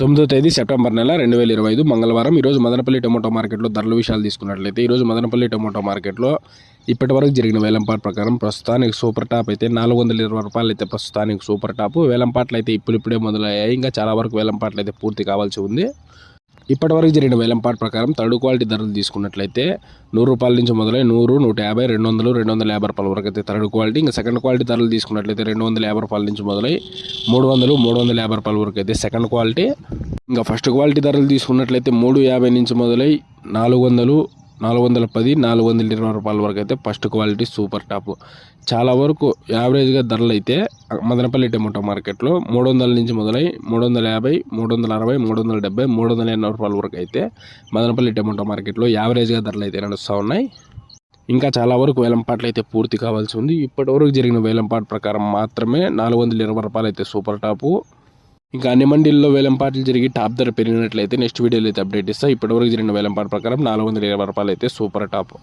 తొమ్మిదో తేదీ సెప్టెంబర్ నెల రెండు వేల ఇరవై ఐదు మంగళవారం. ఈరోజు మదనపల్లి టమోటో మార్కెట్లో ధరల విషయాలు తీసుకున్నట్లయితే ఈరోజు మదనపల్లి టమోటో మార్కెట్లో ఇప్పటి వరకు జరిగిన వేలంపాట్ ప్రకారం ప్రస్తుతానికి సూపర్ టాప్ అయితే నాలుగు వందల ఇరవై రూపాయలు అయితే ప్రస్తుతానికి సూపర్ టాప్. వేలంపాట్లు అయితే ఇప్పుడిప్పుడే మొదలయ్యాయి. ఇంకా చాలా వరకు వేలంపాట్లు అయితే పూర్తి కావాల్సి ఉంది. ఇప్పటివరకు జరిగిన వేలంపాటు ప్రకారం థర్డ్ క్వాలిటీ ధరలు తీసుకున్నట్లయితే నూరు రూపాయల నుంచి మొదలై నూరు నూట యాభై రెండు వందలు రెండు వందల యాభై రూపాయల వరకు అయితే థర్డ్ క్వాలిటీ ఇంకా సెకండ్ క్వాలిటీ ధరలు తీసుకున్నట్లయితే రెండు వందల యాభై రూపాయల నుంచి మొదలై మూడు వందలు మూడు వందల యాభై రూపాయల వరకు అయితే సెకండ్ క్వాలిటీ. ఇంకా ఫస్ట్ క్వాలిటీ ధరలు తీసుకున్నట్లయితే మూడు యాభై నుంచి మొదలై నాలుగు వందలు నాలుగు వందల పది నాలుగు వందల ఇరవై రూపాయల వరకు అయితే ఫస్ట్ క్వాలిటీ సూపర్ టాప్. చాలా వరకు యావరేజ్గా ధరలు అయితే మదనపల్లి టమోటో మార్కెట్లో మూడు వందల నుంచి మొదలై మూడు వందల యాభై మూడు వందల అరవై మూడు వందల డెబ్బై మూడు వందల ఎనభై రూపాయల వరకు అయితే మదనపల్లి టమోటో మార్కెట్లో యావరేజ్గా ధరలు అయితే నడుస్తూ ఉన్నాయి. ఇంకా చాలా వరకు వేలంపాట్లు అయితే పూర్తి కావాల్సి ఉంది. ఇప్పటివరకు జరిగిన వేలంపాట్ ప్రకారం మాత్రమే నాలుగు వందల ఇరవై రూపాయలు అయితే సూపర్ టాపు. ఇంకా అన్ని మండీల్లో వేలంపాట్లు జరిగి టాప్ ధర పెరిగినట్లయితే నెక్స్ట్ వీడియోలో అయితే అప్డేట్ ఇస్తా. ఇప్పటివరకు జరిగిన వేలంపాట ప్రకారం నాలుగు వందల ఇరవై రూపాయలు అయితే సూపర్ టాప్.